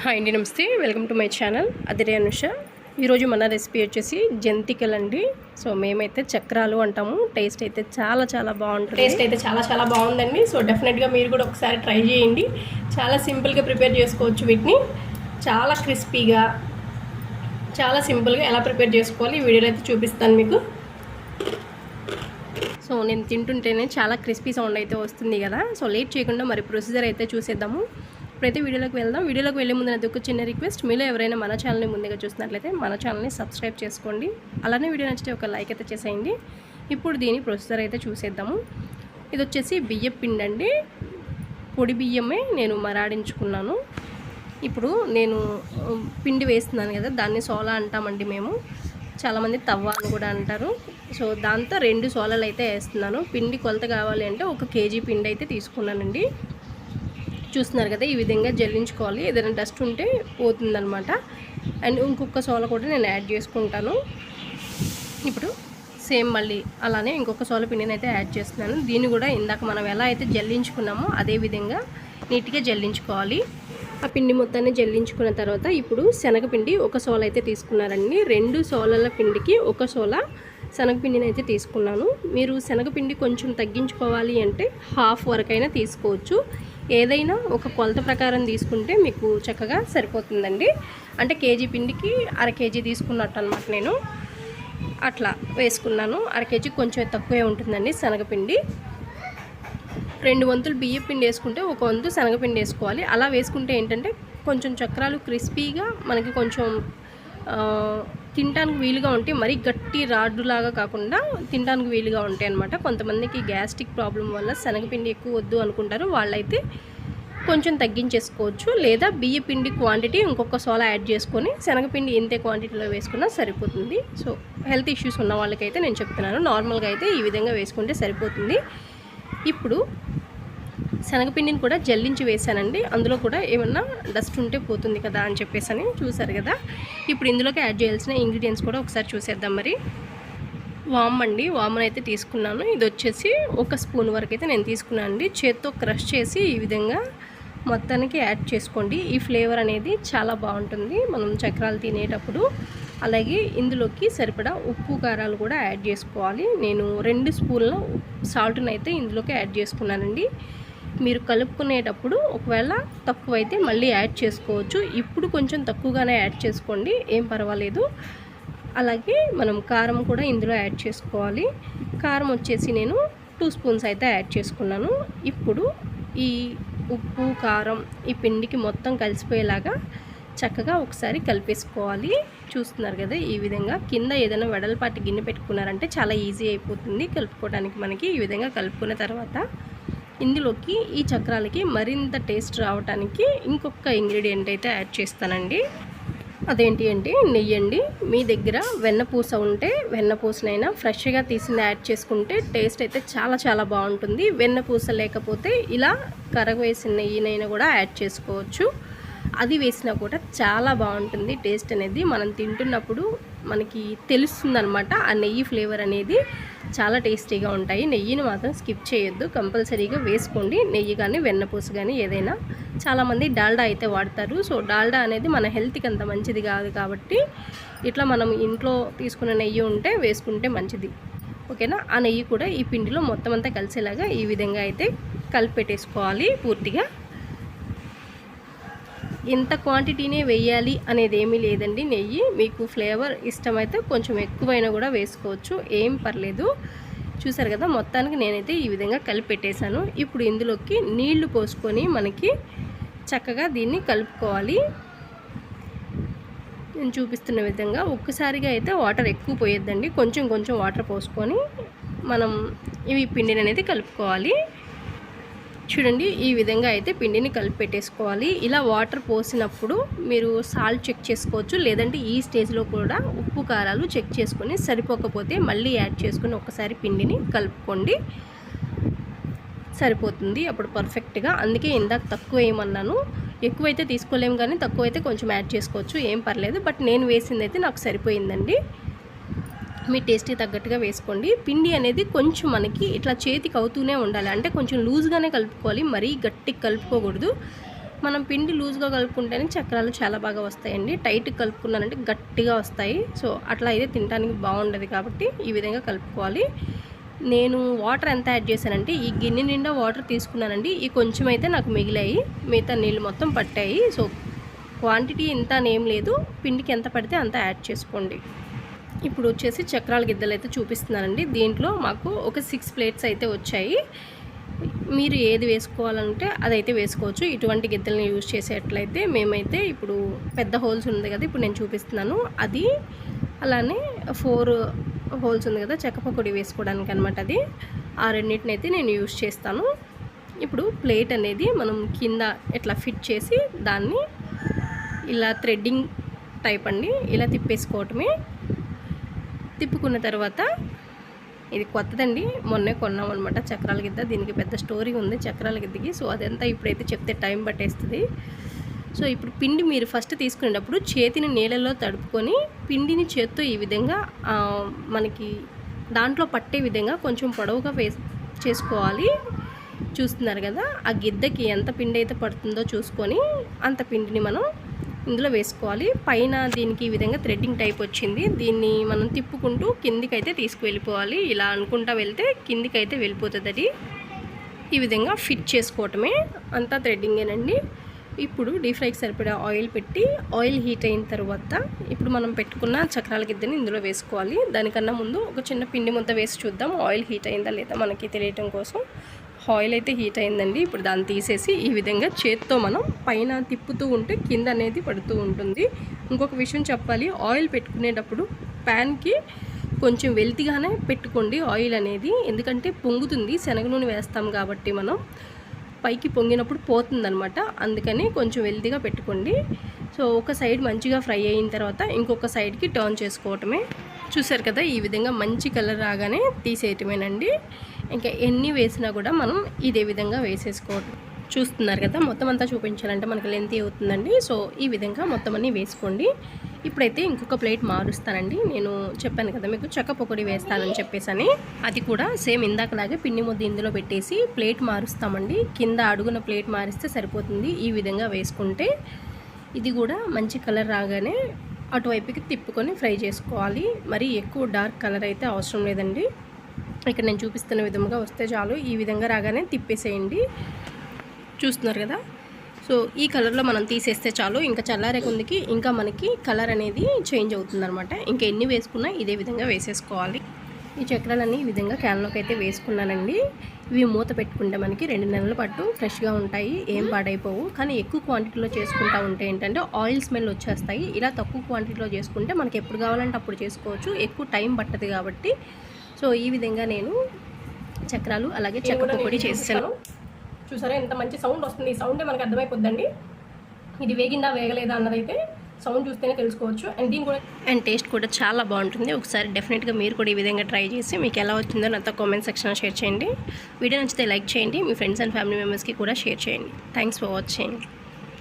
Hi అండి నమస్తే. Welcome to my channel. Adire Anusha. ఈరోజు మన రెసిపీ వచ్చేసి జంతికలు అండి సో మేమైతే చక్రాలు అంటాము. టేస్ట్ అయితే చాలా చాలా బాగుంటుంది. టేస్ట్ అయితే చాలా చాలా బాగుందండి. సో డెఫినెట్గా మీరు కూడా ఒకసారి ట్రై చేయండి. చాలా సింపుల్గా ప్రిపేర్ చేసుకోవచ్చు వీటిని. చాలా క్రిస్పీగా చాలా సింపుల్గా ఎలా ప్రిపేర్ చేసుకోవాలి ఈ వీడియోలో అయితే చూపిస్తాను మీకు. సో నేను తింటుంటేనే చాలా క్రిస్పీ సౌండ్ అయితే వస్తుంది కదా. సో లేట్ చేయకుండా మరి ప్రొసీజర్ అయితే చూసేద్దాము. ప్రతి వీడియోలోకి వెళ్దాం. వీడియోలోకి వెళ్ళే ముందు నాకు ఒక చిన్న రిక్వెస్ట్. మీలో ఎవరైనా మన ఛానల్ని ముందుగా చూసినట్లయితే మన ఛానల్ని సబ్స్క్రైబ్ చేసుకోండి. అలానే వీడియో నచ్చితే ఒక లైక్ అయితే చేసేయండి. ఇప్పుడు దీని ప్రొసీజర్ అయితే చూసేద్దాము. ఇది వచ్చేసి బియ్య పిండి అండి. పొడి బియ్యమే నేను మరాడించుకున్నాను. ఇప్పుడు నేను పిండి వేస్తున్నాను కదా దాన్ని సోలా అంటామండి మేము. చాలామంది తవ్వ అని కూడా అంటారు. సో దాంతో రెండు సోలాలు అయితే వేస్తున్నాను. పిండి కొలత కావాలి అంటే ఒక కేజీ పిండి అయితే తీసుకున్నానండి. చూస్తున్నారు కదా ఈ విధంగా జల్లించుకోవాలి. ఏదైనా డస్ట్ ఉంటే పోతుందనమాట అండ్ ఇంకొక సోల కూడా నేను యాడ్ చేసుకుంటాను. ఇప్పుడు సేమ్ మళ్ళీ అలానే ఇంకొక సోల పిండిని అయితే యాడ్ చేస్తున్నాను. దీన్ని కూడా ఇందాక మనం ఎలా అయితే జల్లించుకున్నామో అదే విధంగా నీట్గా జల్లించుకోవాలి. ఆ పిండి మొత్తాన్ని జల్లించుకున్న తర్వాత ఇప్పుడు శనగపిండి ఒక సోల అయితే తీసుకున్నారండి. రెండు సోలల పిండికి ఒక సోల శనగపిండిని అయితే తీసుకున్నాను. మీరు శనగపిండి కొంచెం తగ్గించుకోవాలి అంటే హాఫ్ వరకైనా తీసుకోవచ్చు. ఏదైనా ఒక కొలత ప్రకారం తీసుకుంటే మీకు చక్కగా సరిపోతుందండి. అంటే కేజీ పిండికి అర కేజీ తీసుకున్నట్టు అనమాట నేను. అట్లా వేసుకున్నాను. అర కేజీ కొంచెం తక్కువే ఉంటుందండి శనగపిండి. రెండు వంతులు బియ్య పిండి వేసుకుంటే ఒక వంతు శనగపిండి వేసుకోవాలి. అలా వేసుకుంటే ఏంటంటే కొంచెం చక్రాలు క్రిస్పీగా మనకి కొంచెం తినడానికి వీలుగా ఉంటే మరీ గట్టి రాడ్డులాగా కాకుండా తినడానికి వీలుగా ఉంటాయి అనమాట కొంతమందికి గ్యాస్ట్రిక్ ప్రాబ్లం వల్ల శనగపిండి ఎక్కువ వద్దు అనుకుంటారు. వాళ్ళైతే కొంచెం తగ్గించేసుకోవచ్చు. లేదా బియ్య పిండి క్వాంటిటీ ఇంకొక సోలా యాడ్ చేసుకొని శనగపిండి ఇంతే క్వాంటిటీలో వేసుకున్నా సరిపోతుంది. సో హెల్త్ ఇష్యూస్ ఉన్న వాళ్ళకైతే నేను చెప్తున్నాను. నార్మల్గా అయితే ఈ విధంగా వేసుకుంటే సరిపోతుంది. ఇప్పుడు శనగపిండిని కూడా జల్లించి వేసానండి అందులో కూడా ఏమన్నా డస్ట్ ఉంటే పోతుంది కదా అని చెప్పేసి అని చూసారు కదా. ఇప్పుడు ఇందులోకి యాడ్ చేయాల్సిన ఇంగ్రీడియంట్స్ కూడా ఒకసారి చూసేద్దాం మరి. వామ్ అండి. వామన్ అయితే తీసుకున్నాను. ఇది వచ్చేసి ఒక స్పూన్ వరకు అయితే నేను తీసుకున్నాను అండి. చేత్తో క్రష్ చేసి ఈ విధంగా మొత్తానికి యాడ్ చేసుకోండి. ఈ ఫ్లేవర్ అనేది చాలా బాగుంటుంది. మనం చక్రాలు తినేటప్పుడు అలాగే ఇందులోకి సరిపడా ఉప్పు కారాలు కూడా యాడ్ చేసుకోవాలి. నేను రెండు స్పూన్ల సాల్ట్ని అయితే ఇందులోకి యాడ్ చేసుకున్నానండి. మీరు కలుపుకునేటప్పుడు ఒకవేళ తక్కువైతే మళ్ళీ యాడ్ చేసుకోవచ్చు. ఇప్పుడు కొంచెం తక్కువగానే యాడ్ చేసుకోండి. ఏం పర్వాలేదు. అలాగే మనం కారం కూడా ఇందులో యాడ్ చేసుకోవాలి. కారం వచ్చేసి నేను టూ స్పూన్స్ అయితే యాడ్ చేసుకున్నాను. ఇప్పుడు ఈ ఉప్పు కారం ఈ పిండికి మొత్తం కలిసిపోయేలాగా చక్కగా ఒకసారి కలిపేసుకోవాలి. చూస్తున్నారు కదా ఈ విధంగా. కింద ఏదైనా వెడల్పాటి గిన్నె పెట్టుకున్నారంటే చాలా ఈజీ అయిపోతుంది. కలుపుకోవడానికి మనకి ఈ విధంగా కలుపుకున్న తర్వాత ఇందులోకి ఈ చక్రాలకి మరింత టేస్ట్ రావడానికి ఇంకొక ఇంగ్రీడియంట్ అయితే యాడ్ చేస్తానండి. అదేంటి అంటే నెయ్యి అండి. మీ దగ్గర వెన్నపూస ఉంటే వెన్నపూసనైనా ఫ్రెష్గా తీసింది యాడ్ చేసుకుంటే టేస్ట్ అయితే చాలా చాలా బాగుంటుంది. వెన్నపూస లేకపోతే ఇలా కరగవేసిన నెయ్యినైనా కూడా యాడ్ చేసుకోవచ్చు. అది వేసినా కూడా చాలా బాగుంటుంది టేస్ట్ అనేది. మనం తింటున్నప్పుడు మనకి తెలుస్తుంది అనమాట ఆ నెయ్యి ఫ్లేవర్ అనేది. చాలా టేస్టీగా ఉంటాయి. నెయ్యిని మాత్రం స్కిప్ చేయొద్దు. కంపల్సరీగా వేసుకోండి. నెయ్యి కానీ వెన్నపూస కానీ ఏదైనా. చాలామంది డాల్డా అయితే వాడతారు. సో డాల్డా అనేది మన హెల్త్కి అంత మంచిది కాదు కాబట్టి ఇట్లా మనం ఇంట్లో తీసుకున్న నెయ్యి ఉంటే వేసుకుంటే మంచిది. ఓకేనా? ఆ నెయ్యి కూడా ఈ పిండిలో మొత్తం అంతా కలిసేలాగా ఈ విధంగా అయితే కలిపెట్టేసుకోవాలి పూర్తిగా. ఇంత క్వాంటిటీనే వేయాలి అనేది ఏమీ లేదండి నెయ్యి. మీకు ఫ్లేవర్ ఇష్టమైతే కొంచెం ఎక్కువైనా కూడా వేసుకోవచ్చు. ఏం పర్లేదు. చూసారు కదా మొత్తానికి నేనైతే ఈ విధంగా కలిపెట్టేశాను. ఇప్పుడు ఇందులోకి నీళ్ళు పోసుకొని మనకి చక్కగా దీన్ని కలుపుకోవాలి. నేను చూపిస్తున్న విధంగా ఒక్కసారిగా అయితే వాటర్ ఎక్కువ పోయొద్దండి. కొంచెం కొంచెం వాటర్ పోసుకొని మనం ఇవి పిండిని అనేది కలుపుకోవాలి. చూడండి ఈ విధంగా అయితే పిండిని కలిపి పెట్టేసుకోవాలి. ఇలా వాటర్ పోసినప్పుడు మీరు సాల్ట్ చెక్ చేసుకోవచ్చు లేదంటే ఈ స్టేజ్లో కూడా ఉప్పు కారాలు చెక్ చేసుకొని సరిపోకపోతే మళ్ళీ యాడ్ చేసుకుని ఒకసారి పిండిని కలుపుకోండి. సరిపోతుంది అప్పుడు పర్ఫెక్ట్గా అందుకే ఇందాక తక్కువ వేయమన్నాను ఎక్కువైతే తీసుకోలేము కానీ తక్కువైతే కొంచెం యాడ్ చేసుకోవచ్చు ఏం పర్లేదు. బట్ నేను వేసింది అయితే నాకు సరిపోయిందండి. మీ టేస్ట్కి తగ్గట్టుగా వేసుకోండి. పిండి అనేది కొంచెం మనకి ఇట్లా చేతికి అవుతూనే ఉండాలి. అంటే కొంచెం లూజ్గానే కలుపుకోవాలి. మరీ గట్టిగా కలుపుకోకూడదు. మనం పిండి లూజ్గా కలుపుకుంటేనే చక్రాలు చాలా బాగా వస్తాయండి. టైట్ కలుపుకున్నానంటే గట్టిగా వస్తాయి. సో అట్లా అయితే తినడానికి బాగుండదు కాబట్టి ఈ విధంగా కలుపుకోవాలి. నేను వాటర్ ఎంత యాడ్ చేశానంటే ఈ గిన్నె నిండా వాటర్ తీసుకున్నానండి. ఈ కొంచెం అయితే నాకు మిగిలాయి. మిగతా నీళ్ళు మొత్తం పట్టాయి. సో క్వాంటిటీ ఇంత అని లేదు. పిండికి ఎంత పడితే అంత యాడ్ చేసుకోండి. ఇప్పుడు వచ్చేసి చక్రాల గిద్దలు అయితే చూపిస్తున్నానండి. దీంట్లో మాకు ఒక సిక్స్ ప్లేట్స్ అయితే వచ్చాయి. మీరు ఏది వేసుకోవాలంటే అదైతే వేసుకోవచ్చు. ఇటువంటి గిద్దెలను యూజ్ చేసేట్లయితే మేమైతే ఇప్పుడు పెద్ద హోల్స్ ఉంది కదా ఇప్పుడు నేను చూపిస్తున్నాను. అది అలానే ఫోర్ హోల్స్ ఉంది కదా చెక్క వేసుకోవడానికి అనమాట అది. ఆ రెండింటిని అయితే నేను యూజ్ చేస్తాను. ఇప్పుడు ప్లేట్ అనేది మనం కింద ఇట్లా ఫిట్ చేసి దాన్ని ఇలా థ్రెడ్డింగ్ టైప్ అండి ఇలా తిప్పేసుకోవటమే. తిప్పుకున్న తర్వాత ఇది కొత్తదండి. మొన్నే కొన్నాం అనమాట చక్రాల గిద్ద. దీనికి పెద్ద స్టోరీ ఉంది. చక్రాల గిద్దకి. సో అదంతా ఇప్పుడైతే చెప్తే టైం పట్టేస్తుంది. సో ఇప్పుడు పిండి మీరు ఫస్ట్ తీసుకునేటప్పుడు చేతిని నీళ్ళలో తడుపుకొని పిండిని చేత్తో ఈ విధంగా మనకి దాంట్లో పట్టే విధంగా కొంచెం పొడవుగా వే చేసుకోవాలి. చూస్తున్నారు కదా? ఆ గిద్దకి ఎంత పిండి అయితే పడుతుందో చూసుకొని అంత పిండిని మనం ఇందులో వేసుకోవాలి. పైన దీనికి ఈ విధంగా థ్రెడ్డింగ్ టైప్ వచ్చింది. దీన్ని మనం తిప్పుకుంటూ కిందికైతే తీసుకువెళ్ళిపోవాలి. ఇలా అనుకుంటా వెళ్తే కిందికైతే వెళ్ళిపోతుంది అది. ఈ విధంగా ఫిట్ చేసుకోవటమే అంతా థ్రెడ్డింగేనండి ఇప్పుడు డీప్ ఫ్రైకి సరిపడా ఆయిల్ పెట్టి ఆయిల్ హీట్ అయిన తర్వాత ఇప్పుడు మనం పెట్టుకున్న చక్రాల గిద్దెని ఇందులో వేసుకోవాలి. దానికన్నా ముందు ఒక చిన్న పిండి ముద్ద వేసి చూద్దాం. ఆయిల్ హీట్ అయిందా లేదా మనకి తెలియటం కోసం. ఆయిల్ అయితే హీట్ అయిందండి. ఇప్పుడు దాన్ని తీసేసి ఈ విధంగా చేత్తో మనం పైన తిప్పుతూ ఉంటే కింద అనేది పడుతూ ఉంటుంది. ఇంకొక విషయం చెప్పాలి. ఆయిల్ పెట్టుకునేటప్పుడు ప్యాన్కి కొంచెం వెల్తిగానే పెట్టుకోండి ఆయిల్ అనేది. ఎందుకంటే పొంగుతుంది. శనగ నూనె వేస్తాం కాబట్టి మనం పైకి పొంగినప్పుడు పోతుందనమాట అందుకని కొంచెం వెల్తిగా పెట్టుకోండి. సో ఒక సైడ్ మంచిగా ఫ్రై అయిన తర్వాత ఇంకొక సైడ్కి టర్న్ చేసుకోవటమే. చూసారు కదా ఈ విధంగా మంచి కలర్ రాగానే తీసేయటమేనండి. ఇంకా ఎన్ని వేసినా కూడా మనం ఇదే విధంగా వేసేసుకోవడం. చూస్తున్నారు కదా మొత్తం అంతా చూపించాలంటే మనకి లెంత్ అవుతుందండి. సో ఈ విధంగా మొత్తం అన్నీ వేసుకోండి. ఇప్పుడైతే ఇంకొక ప్లేట్ మారుస్తానండి. నేను చెప్పాను కదా మీకు చెక్క పొకడి వేస్తానని చెప్పేసి అది కూడా సేమ్ ఇందాకలాగే పిండి ముద్ద ఇందులో పెట్టేసి ప్లేట్ మారుస్తామండి. కింద అడుగున ప్లేట్ మారిస్తే సరిపోతుంది ఈ విధంగా వేసుకుంటే. ఇది కూడా మంచి కలర్ రాగానే అటువైపుకి తిప్పుకొని ఫ్రై చేసుకోవాలి. మరి ఎక్కువ డార్క్ కలర్ అయితే అవసరం లేదండి. ఇక్కడ నేను చూపిస్తున్న విధంగా వస్తే చాలు. ఈ విధంగా రాగానే తిప్పేసేయండి. చూస్తున్నారు కదా? సో ఈ కలర్లో మనం తీసేస్తే చాలు. ఇంకా చల్లారే కొందికి ఇంకా మనకి కలర్ అనేది చేంజ్ అవుతుందన్నమాట. ఇంకా ఎన్ని వేసుకున్నా ఇదే విధంగా వేసేసుకోవాలి. ఈ చక్రాలన్నీ ఈ విధంగా క్యాన్లోకి అయితే వేసుకున్నానండి. ఇవి మూత పెట్టుకుంటే మనకి రెండు నెలల పాటు ఫ్రెష్గా ఉంటాయి ఏం పాడైపోవు. కానీ ఎక్కువ క్వాంటిటీలో చేసుకుంటా ఉంటే ఏంటంటే ఆయిల్ స్మెల్ వచ్చేస్తాయి. ఇలా తక్కువ క్వాంటిటీలో చేసుకుంటే మనకి ఎప్పుడు కావాలంటే అప్పుడు చేసుకోవచ్చు. ఎక్కువ టైం పట్టదు కాబట్టి సో ఈ విధంగా నేను చక్రాలు అలాగే చెక్క పొడి చేసాను చూసారా ఎంత మంచి సౌండ్ వస్తుంది. ఈ సౌండే మనకు అర్థమైపోద్దండి. ఇది వేగిందా వేగలేదా అన్నదైతే సౌండ్ చూస్తేనే తెలుసుకోవచ్చు. అండ్ దీని కూడా అండ్ టేస్ట్ కూడా చాలా బాగుంటుంది. ఒకసారి డెఫినెట్గా మీరు కూడా ఈ విధంగా ట్రై చేసి మీకు ఎలా వచ్చిందో నాతో కామెంట్ సెక్షన్లో షేర్ చేయండి. వీడియో నచ్చితే లైక్ చేయండి. మీ ఫ్రెండ్స్ అండ్ ఫ్యామిలీ మెంబర్స్కి కూడా షేర్ చేయండి. Thanks for watching